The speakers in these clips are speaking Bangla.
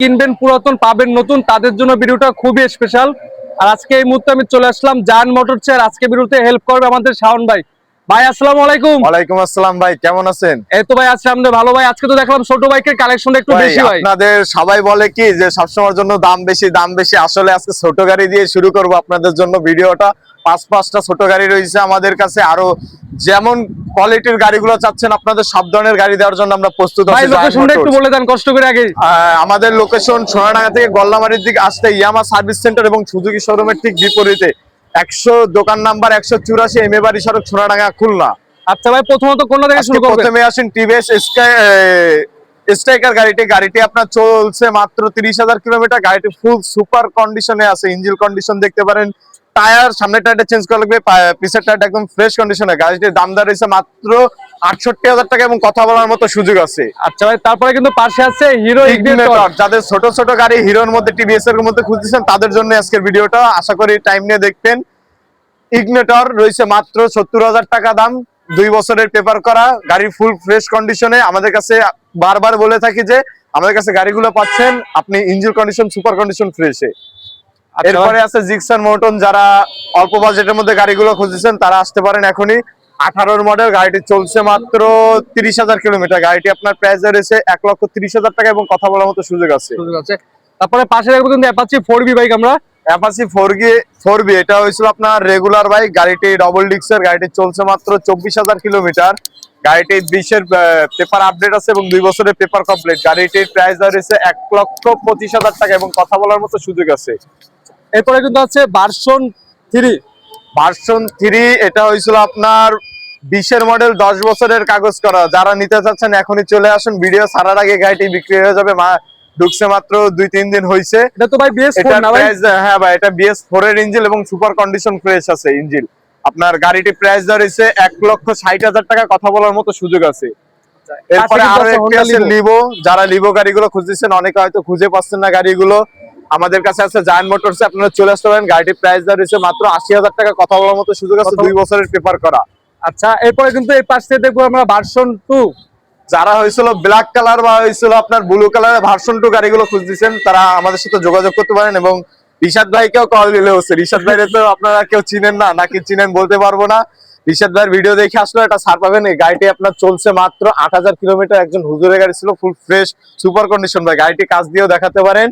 কিনবেন পুরাতন, পাবেন নতুন, তাদের জন্য ভিডিওটা খুবই স্পেশাল আর আজকে এই মুহূর্তে আমি চলে আসলাম জান মোটর চেয়ার আজকে ভিডিওতে হেল্প করবে আমাদের শাওন ভাই। ভাই আসসালামু আলাইকুম। ওয়ালাইকুম আসসালাম ভাই কেমন আছেন? এই তো ভাই আজকে আমাদের ভালো ভাই। আজকে তো দেখলাম ছোট বাইকের কালেকশন একটু বেশি ভাই। আপনাদের সবাই বলে কি যে সবসময়ের জন্য দাম বেশি দাম বেশি। আসলে আজকে ছোট গাড়ি দিয়ে শুরু করব আপনাদের জন্য ভিডিওটা। পাঁচ পাঁচটা ছোট গাড়ি রয়েছে আমাদের কাছে। আরও যেমন কোয়ালিটির গাড়িগুলো চাচ্ছেন আপনাদের সব ধরনের গাড়ি দেওয়ার জন্য আমরা প্রস্তুত ভাই আছি লোকেশনটা একটু বলে দেন কষ্ট করে আগে। আমাদের লোকেশন সোনাডাঙ্গা থেকে গল্লামারির দিকে আসতে ইয়ামা সার্ভিস সেন্টার এবং সুজুকি শোরুমের ঠিক বিপরীতে। একশো দোকান নাম্বার একশো চুরাশি এম এ বাড়ি সড়ক সোনাডাঙ্গা খুলনা। আচ্ছা ভাই প্রথমত কোনটা থেকে শুরু করবেন? প্রথমে আসেন টিভিএস স্ট্রাইকার গাড়িটি। গাড়িটি আপনার চলছে মাত্র তিরিশ হাজার কিলোমিটার। গাড়িটি ফুল সুপার কন্ডিশনে আছে। ইঞ্জিন কন্ডিশন দেখতে পারেন। টায়ার সামনের টায়ারটা চেঞ্জ করা লাগবে। পিসের টায়ারটা একদম ফ্রেশ কন্ডিশনে গাড়িটির দাম দাঁড়িয়েছে মাত্র আটষট্টি হাজার টাকা এবং কথা বলার মতো সুযোগ আছে। আচ্ছা ভাই তারপরে কিন্তু পাশে আছে হিরো যাদের ছোট ছোট গাড়ি হিরোর মধ্যে টিভিএস এর মধ্যে খুঁজতেছেন তাদের জন্য আজকের ভিডিওটা। আশা করি টাইম নিয়ে দেখবেন। ইগনেটর রয়েছে মাত্র সত্তর হাজার টাকা দাম দুই বছরের পেপার করা গাড়ির ফুল ফ্রেশ কন্ডিশনে আমাদের কাছে বারবার বলে থাকি যে আমাদের কাছে গাড়িগুলো পাচ্ছেন আপনি ইঞ্জিন কন্ডিশন সুপার কন্ডিশন ফ্রেশে এরপরে আছে জিক্সার মোটন যারা অল্প বাজেটের মধ্যে গাড়িগুলো খুঁজেছেন তারা আসতে পারেন এখনই। আঠারোর মডেল গাড়িটি চলছে মাত্র তিরিশ হাজার কিলোমিটার। গাড়িটি আপনার প্রাইস রয়েছে এক লক্ষ তিরিশ হাজার টাকা এবং কথা বলার মতো সুযোগ আছে। সুযোগ আছে। তারপরে পাশে দেখব কিন্তু অ্যাপাচি ফোর বি বাইক আমরা। অ্যাপাচি ফোর গি ফোর বি এটা হয়েছিল আপনার রেগুলার বাইক গাড়িটি ডবল ডিক্সের গাড়িটি চলছে মাত্র চব্বিশ হাজার কিলোমিটার। গাড়িটি বিশের পেপার আপডেট আছে এবং দুই বছরের পেপার কমপ্লিট গাড়িটির প্রাইস এক লক্ষ পঁচিশ হাজার টাকা এবং কথা বলার মতো সুযোগ আছে। এরপরে কিন্তু আছে ভার্সন থ্রি ভার্সন থ্রি এটা হয়েছিল আপনার বিশের মডেল দশ বছরের কাগজ করা। যারা নিতে চাচ্ছেন এখনই চলে আসুন। ভিডিও ছাড়ার আগে গাড়িটি বিক্রি হয়ে যাবে। মা ঢুকছে মাত্র দুই তিন দিন হয়েছে এটা তো ভাই বিএস হ্যাঁ ভাই এটা বিএস ফোর এর ইঞ্জিন এবং সুপার কন্ডিশন ফ্রেশ আছে ইঞ্জিন আপনার গাড়িটি প্রাইস ধরেছে এক লক্ষ ষাট হাজার টাকা। কথা বলার মতো সুযোগ আছে। এরপরে আরও একটি আছে। লিভো যারা লিভো গাড়িগুলো খুঁজতেছেন অনেকে হয়তো খুঁজে পাচ্ছেন না গাড়িগুলো। আমাদের কাছে আছে জায়ান্ট মোটরস আপনারা চলে আসতে পারেন। গাড়িটির প্রাইস ধরেছে মাত্র আশি হাজার টাকা। কথা বলার মতো সুযোগ আছে। দুই বছরের পেপার করা। আচ্ছা এরপরে কিন্তু এই পাশ থেকে দেখব আমরা ভার্সন টু যারা হয়েছিল ব্ল্যাক কালার বা হয়েছিল আপনার ব্লু কালারের ভার্সন টু গাড়িগুলো খুঁজতেছেন, তারা আমাদের সাথে যোগাযোগ করতে পারেন এবং রিশাদ ভাইকেও কল দিলে হচ্ছে। রিশাদ ভাইরে তো আপনারা কেউ চিনেন না, নাকি চিনেন বলতে পারব না। রিশাদ ভাইয়ের ভিডিও দেখে আসলে একটা ছাড় পাবেন। এই গাড়িটি আপনার চলছে মাত্র আট হাজার কিলোমিটার একজন হুজুরের গাড়ি ছিল ফুল ফ্রেশ সুপার কন্ডিশন ভাই গাড়িটি কাজ দিয়েও দেখাতে পারেন।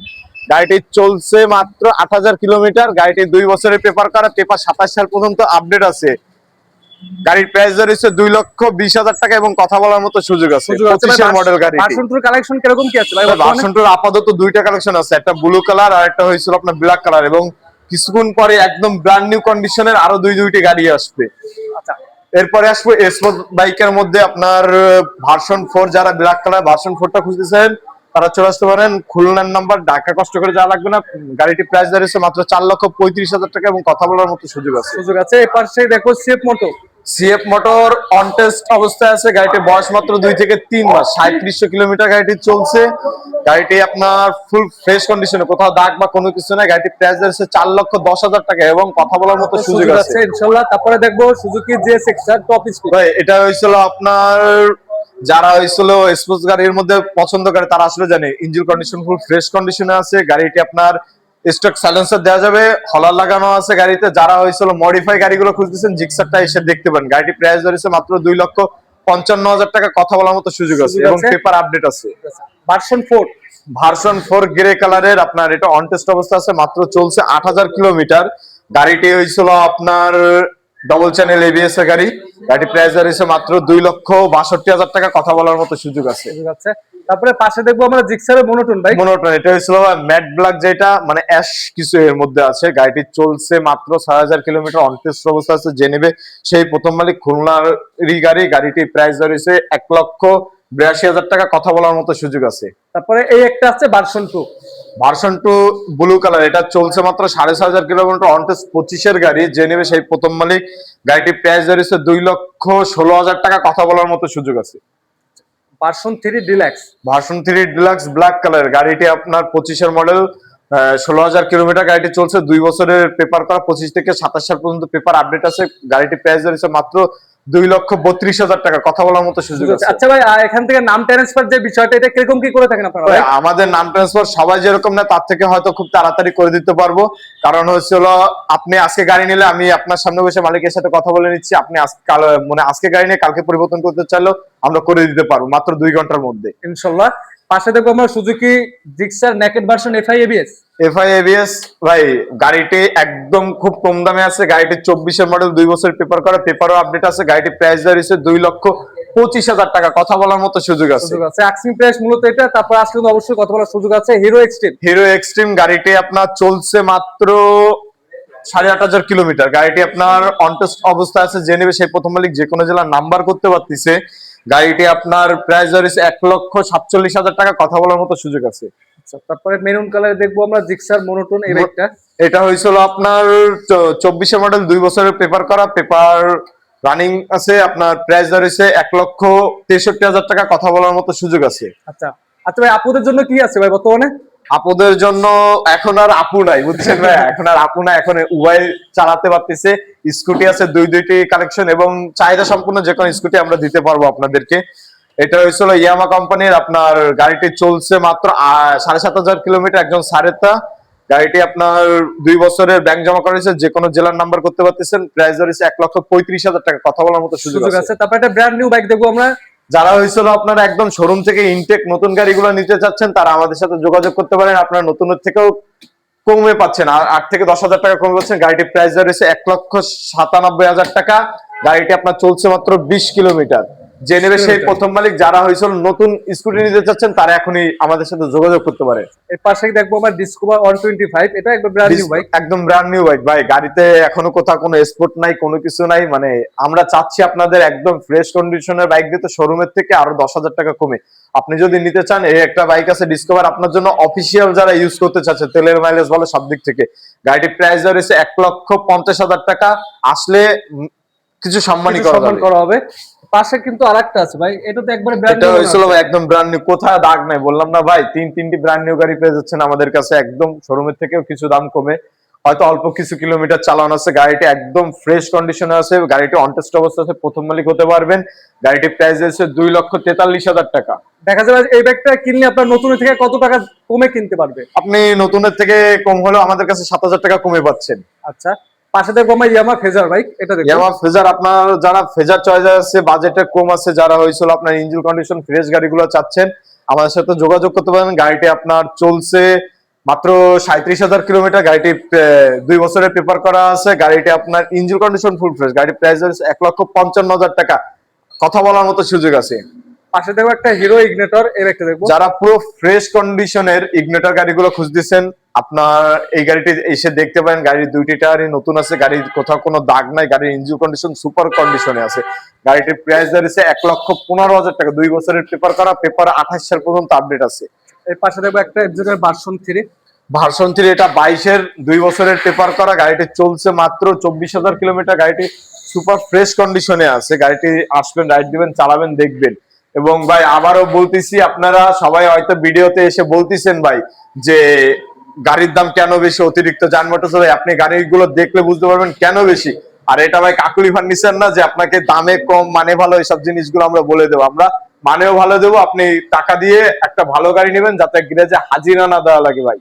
গাড়িটি চলছে মাত্র আট হাজার কিলোমিটার গাড়িটি দুই বছরের পেপার করা পেপার সাতাশ সাল পর্যন্ত আপডেট আছে। গাড়ির প্রাইস রয়েছে দুই লক্ষ বিশ হাজার টাকা এবং কথা বলার মতো সুযোগ আছে। পঁচিশের মডেল গাড়ি ভার্সন টুর কালেকশন কীরকম কি আছে? আপাতত দুইটা কালেকশন আছে। একটা ব্লু কালার আর একটা হয়েছিল আপনার ব্ল্যাক কালার এবং কিছুক্ষণ পরে একদম ব্র্যান্ড নিউ কন্ডিশনের আরও দুই দুইটি গাড়ি আসবে। আচ্ছা। এরপরে আসব এসপোর্ট বাইকের মধ্যে আপনার ভার্সন ফোর যারা ব্ল্যাক কালার ভার্সন ফোরটা খুঁজতেছেন তারা চলে আসতে পারেন। খুলনার নাম্বার ঢাকা কষ্ট করে যাওয়া লাগবে না। গাড়িটি প্রাইস দাঁড়িয়েছে মাত্র চার লক্ষ পঁয়ত্রিশ হাজার টাকা এবং কথা বলার মতো সুযোগ আছে। সুযোগ আছে। এই পাশে দেখো CF Moto CF motor on test অবস্থায় আছে। গাড়িটির বয়স মাত্র দুই থেকে তিন মাস। সাঁত্রিশশো কিলোমিটার গাড়িটি চলছে। গাড়িটি আপনার ফুল ফ্রেশ কন্ডিশনে কোথাও দাগ বা কোনো কিছু নাই। গাড়িটির প্রাইস যাচ্ছে চার লক্ষ দশ হাজার টাকা এবং কথা বলার মতো সুযোগ আছে। ইনশাআল্লাহ তারপরে দেখব সুজুকি টপ স্পিড এটা হয়েছিল আপনার যারা হয়েছিল স্পোর্টস গাড়ির মধ্যে পছন্দ করে তারা আসলে জানে ইঞ্জিন কন্ডিশন ফুল ফ্রেশ কন্ডিশনে আছে গাড়িটি আপনার স্টক সাইলেন্সার দেওয়া যাবে হলার লাগানো আছে গাড়িতে যারা হয়েছিল মডিফাই গাড়িগুলো খুঁজতেছেন জিক্সারটা এসে দেখতে পারেন। গাড়িটি প্রাইস ধরেছে মাত্র দুই লক্ষ পঞ্চান্ন হাজার টাকা কথা বলার মতো সুযোগ আছে এবং পেপার আপডেট আছে। Version four version four grey কালারের আপনার এটা অন টেস্ট অবস্থা আছে মাত্র চলছে আট হাজার কিলোমিটার গাড়িটি হয়েছিল আপনার ডবল চ্যানেল এবিএস এর গাড়ি। গাড়ি প্রাইস হয়েছে মাত্র দুই লক্ষ বাষট্টি হাজার টাকা। কথা বলার মতো সুযোগ আছে। তারপরে পাশে দেখব আমরা জিক্সারের মনোটন বাইক মনোটন এটা হয়েছিল ম্যাট ব্ল্যাক যেটা মানে অ্যাশ কিছু এর মধ্যে আছে। গাড়িটি চলছে মাত্র ছয় হাজার কিলোমিটার অন টেস্ট অবস্থা আছে যে নেবে সেই প্রথম মালিক খুলনারই গাড়ি। গাড়িটির প্রাইস ধরেছে এক লক্ষ বিরাশি হাজার টাকা। কথা বলার মতো সুযোগ আছে। তারপরে এই একটা আছে version two version two blue colour এটা চলছে মাত্র সাড়ে ছয় হাজার কিলোমিটার অনটেস পঁচিশের গাড়ি যে নেবে সেই প্রথম মালিক। গাড়িটির প্রাইস দাঁড়িয়েছে দুই লক্ষ ষোলো হাজার টাকা কথা বলার মতো সুযোগ আছে। Version three deluxe. Version three deluxe black colour গাড়িটি আপনার পঁচিশের মডেল ষোলো হাজার কিলোমিটার গাড়িটি চলছে দুই বছরের পেপার করা পঁচিশ থেকে সাতাশ সাল পর্যন্ত পেপার আপডেট আছে। গাড়িটি প্রাইস ধরেছে মাত্র দুই লক্ষ বত্রিশ হাজার টাকা কথা বলার মতো সুযোগ আছে। আচ্ছা ভাই এখান থেকে নাম ট্রান্সফার যে বিষয়টা এটা কীরকম কি করে থাকেন আপনারা আমাদের নাম ট্রান্সফার সবাই যেরকম না তার থেকে হয়তো খুব তাড়াতাড়ি করে দিতে পারব। কারণ হচ্ছিল আপনি আজকে গাড়ি নিলে আমি আপনার সামনে বসে মালিকের সাথে কথা বলে নিচ্ছি। আপনি কাল মানে আজকে গাড়ি নিয়ে কালকে পরিবর্তন করতে চাইলেও আমরা করে দিতে পারব মাত্র দুই ঘণ্টার মধ্যে। ইনশাল্লাহ। পাশে দেখব আমরা Suzuki Gixxer naked version FI ABS FI ABS ভাই গাড়িটি একদম খুব কম দামে আছে। গাড়িটি চব্বিশের মডেল দুই বছর পেপার করা। পেপারও আপডেট আছে। গাড়িটি প্রাইস দাঁড়িয়েছে দুই লক্ষ পঁচিশ হাজার টাকা। কথা বলার মতো সুযোগ আছে। আক্সিং প্রাইস মূলত এটা। তারপর আসলে অবশ্যই কথা বলার সুযোগ আছে। হিরো এক্সট্রিম হিরো এক্সট্রিম গাড়িটি আপনার চলছে মাত্র সাড়ে আট হাজার কিলোমিটার। গাড়িটি আপনার অনটেস্ট অবস্থা আছে। যে নেবে সেই প্রথম মালিক যে কোনো জেলার নাম্বার করতে পারতেছে। গাড়িটি আপনার প্রাইস ধরেছে এক লক্ষ সাতচল্লিশ হাজার টাকা কথা বলার মতো সুযোগ আছে। আচ্ছা তারপরে মেরুন কালারে দেখব আমরা জিক্সার মোনোটোন এই বাইকটা এটা হয়েছিল আপনার চব্বিশে মডেল দুই বছরের পেপার করা। পেপার রানিং আছে আপনার প্রাইস ধরেছে এক লক্ষ তেষট্টি হাজার টাকা কথা বলার মতো সুযোগ আছে। আচ্ছা আচ্ছা ভাই আপুদের জন্য কি আছে ভাই বর্তমানে? আপুদের জন্য এখন আর আপু নাই বুঝছেন ভাই? এখন আর আপু নাই এখন উভয় চালাতে পারতেছে। স্কুটি আছে দুই দুইটি কালেকশন এবং চাহিদা সম্পূর্ণ যে কোনো স্কুটি আমরা দিতে পারব আপনাদেরকে। এটা হয়েছিল ইয়ামা কোম্পানির আপনার গাড়িটি চলছে মাত্র সাড়ে সাত হাজার কিলোমিটার একজন সারেতা গাড়িটি আপনার দুই বছরের ব্যাংক জমা করেছে যে কোনো জেলার নাম্বার করতে পারতেছেন। প্রাইস ধরেছে এক লক্ষ পঁয়ত্রিশ হাজার টাকা কথা বলার মতো সুযোগ আছে। তারপর একটা ব্র্যান্ড নিউ বাইক দেখব আমরা। যারা হয়েছিল আপনারা একদম শোরুম থেকে ইনটেক নতুন গাড়িগুলো নিতে চাচ্ছেন, তারা আমাদের সাথে যোগাযোগ করতে পারেন। আপনারা নতুনের থেকেও কমে পাচ্ছেন। আর আট থেকে দশ হাজার টাকা কমে পাচ্ছেন। গাড়িটির প্রাইস রয়েছে এক লক্ষ সাতানব্বই হাজার টাকা। গাড়িটি আপনার চলছে মাত্র বিশ কিলোমিটার। যে নেবে সেই। প্রথম মালিক যারা হয়েছিল নতুন স্কুটি নিতে চাচ্ছেন তারা এখনই আমাদের সাথে যোগাযোগ করতে পারে। এর পাশে দেখব আমরা ডিসকভার ওয়ান টোয়েন্টি ফাইভ এটা একবার ব্র্যান্ড নিউ বাইক একদম ব্র্যান্ড নিউ বাইক ভাই গাড়িতে এখনও কোথাও কোনো স্পোর্ট নাই কোনো কিছু নাই মানে আমরা চাচ্ছি আপনাদের একদম ফ্রেশ কন্ডিশনের বাইক দিতে শোরুমের থেকে আরও দশ হাজার টাকা কমে। আপনি যদি নিতে চান এই একটা বাইক আছে ডিসকভার আপনার জন্য অফিসিয়াল যারা ইউজ করতে চাচ্ছে তেলের মাইলেজ বলে সব দিক থেকে। গাড়িটির প্রাইস রয়েছে এক লক্ষ পঞ্চাশ হাজার টাকা আসলে কিছু সম্মানই করা হবে। পাশে কিন্তু আরেকটা আছে ভাই এটা তো একবারে ব্র্যান্ড এটা হয়েছিল ভাই একদম ব্র্যান্ড নিউ দাগ নাই বললাম না ভাই তিন তিনটি ব্র্যান্ড নিউ গাড়ি পেয়ে যাচ্ছেন আমাদের কাছে একদম শোরুমের থেকেও কিছু দাম কমে। হয়তো অল্প কিছু কিলোমিটার চালানো আছে গাড়িটি একদম ফ্রেশ কন্ডিশনে আছে গাড়িটি অনটেস্ট অবস্থা আছে প্রথম মালিক হতে পারবেন। গাড়িটির প্রাইস আছে দুই লক্ষ তেতাল্লিশ হাজার টাকা। দেখা যাবে এই ব্যাগটা কিনলে আপনার নতুন থেকে কত টাকা কমে কিনতে পারবে? আপনি নতুনের থেকে কম হলেও আমাদের কাছে সাত হাজার টাকা কমে পাচ্ছেন। আচ্ছা পাশে দেখব আমরা ইয়ামা ফেজার বাইক এটা দেখব। ইয়ামা ফেজার আপনার যারা ফেজার চয়েস আছে বাজেটে কম আছে যারা হয়েছিল আপনার ইঞ্জিন কন্ডিশন ফ্রেশ গাড়িগুলো চাচ্ছেন আমাদের সাথে যোগাযোগ করতে পারেন। গাড়িটি আপনার চলছে মাত্র সাঁত্রিশ হাজার কিলোমিটার। গাড়িটি দুই বছরের পেপার করা আছে। গাড়িটি আপনার ইঞ্জিন কন্ডিশন ফুল ফ্রেশ গাড়ির প্রাইস এক লক্ষ পঞ্চান্ন হাজার টাকা। কথা বলার মতো সুযোগ আছে। পাশে দেখব একটা হিরো ইগনেটর এই ব্যাগটা দেখব। যারা পুরো ফ্রেশ কন্ডিশনের ইগনেটর গাড়িগুলো খুঁজতেছেন আপনার এই গাড়িটি এসে দেখতে পারেন গাড়ির দুইটি টায়ারই নতুন আছে গাড়ির কোথাও কোনো দাগ নাই গাড়ির ইঞ্জিন কন্ডিশন সুপার কন্ডিশনে আছে। গাড়িটির প্রাইস দাঁড়িয়েছে এক লক্ষ পনেরো হাজার টাকা। দুই বছরের পেপার করা পেপার আঠাশ সাল পর্যন্ত আপডেট আছে। এর পাশে দেখব একটা এফজেডের ভার্সন থ্রি ভার্সন থ্রি এটা বাইশের দুই বছরের পেপার করা। গাড়িটি চলছে মাত্র চব্বিশ হাজার কিলোমিটার। গাড়িটি সুপার ফ্রেশ কন্ডিশনে আছে। গাড়িটি আসবেন রাইড দিবেন চালাবেন দেখবেন। এবং ভাই আবারও বলতেছি আপনারা সবাই হয়তো ভিডিওতে এসে বলতেছেন ভাই যে গাড়ির দাম কেন বেশি? অতিরিক্ত যানবাহন চলে আপনি গাড়িগুলো দেখলে বুঝতে পারবেন কেন বেশি। আর এটা ভাই কাকুলি ফার্নিচার না যে আপনাকে দামে কম মানে ভালো এইসব জিনিসগুলো আমরা বলে দেবো। আমরা মানেও ভালো দেবো আপনি টাকা দিয়ে একটা ভালো গাড়ি নেবেন যাতে গ্যারেজে হাজিরা না দেওয়া লাগে ভাই।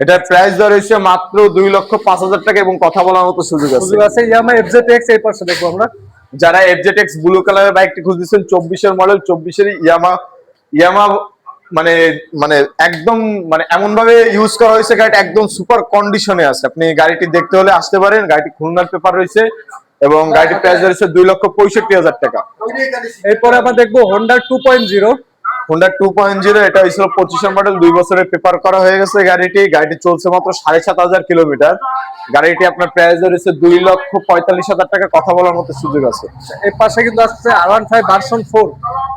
এটার প্রাইস দর হয়েছে মাত্র দুই লক্ষ পাঁচ হাজার টাকা এবং কথা বলার মতো সুযোগ আছে। সুযোগ আছে ইয়ামা এফজেড এক্স এই পাশে দেখব আমরা। যারা এফজেটেক্স ব্লু কালারের বাইকটি খুঁজতেছেন চব্বিশের মডেল চব্বিশের ইয়ামা ইয়ামা মানে মানে একদম মানে এমন ভাবে ইউজ করা হয়েছে গাড়িটা একদম সুপার কন্ডিশনে আছে। আপনি গাড়িটি দেখতে হলে আসতে পারেন, গাড়িটি খুলনার পেপার রয়েছে এবং গাড়িটির প্রাইস রয়েছে দুই লক্ষ পঁয়ষট্টি হাজার টাকা। এরপরে আমরা দেখব Honda two point zero Honda two point zero এটা হয়েছিল পঁচিশের মডেল দুই বছরের পেপার করা হয়ে গেছে গাড়িটি। গাড়িটি চলছে মাত্র সাড়ে সাত হাজার কিলোমিটার গাড়িটি আপনার প্রাইস রয়েছে দুই লক্ষ পঁয়তাল্লিশ হাজার টাকা কথা বলার মতো সুযোগ আছে। এর পাশে কিন্তু আসছে R one five version four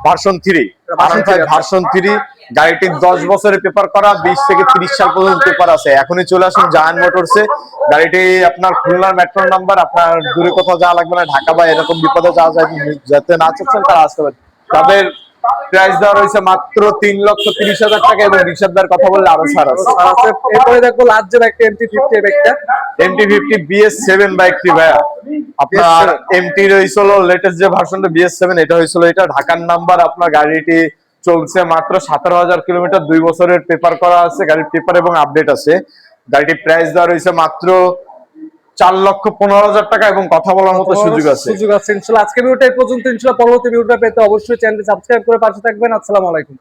version three three আছে। ভার্সন থ্রি গাড়িটির দশ বছরের পেপার করা বিশ থেকে তিরিশ সাল পর্যন্ত পেপার আছে। এখনই চলে আসুন জাহান মোটরসে গাড়িটি আপনার খুলনার মেট্রো নাম্বার আপনার দূরে কোথাও যাওয়া লাগবে না ঢাকা বা এরকম বিপদে যাওয়া যায় যাতে না চাচ্ছেন তারা আসতে পারে। তাদের প্রাইস দেওয়া রয়েছে মাত্র তিন লক্ষ তিরিশ হাজার টাকা এবং রিসার্চদার কথা বললে আরও ছাড় আছে। এরপরে দেখব লাস্ট যে একটা এমটি ফিফটি একটা এমটি ফিফটি বিএস সেভেন বাইকটি ভাইয়া। আপনার এমটি রয়েছিল লেটেস্ট যে ভার্সনটা বিএস সেভেন এটা হয়েছিল এটা। ঢাকার নাম্বার আপনার গাড়িটি চলছে মাত্র সতেরো হাজার কিলোমিটার দুই বছরের পেপার করা আছে গাড়ির পেপার এবং আপডেট আছে। গাড়িটির প্রাইস দেওয়া রয়েছে মাত্র চার লক্ষ পনেরো হাজার টাকা এবং কথা বলার মতো সুযোগ আছে। সুযোগ আছে ইনশাল্লাহ। আজকে ভিডিওটা এই পর্যন্ত। ইনশাল্লাহ পরবর্তী ভিডিওটা পেতে অবশ্যই চ্যানেলটি সাবস্ক্রাইব করে পাশে থাকবেন। আসসালামু আলাইকুম।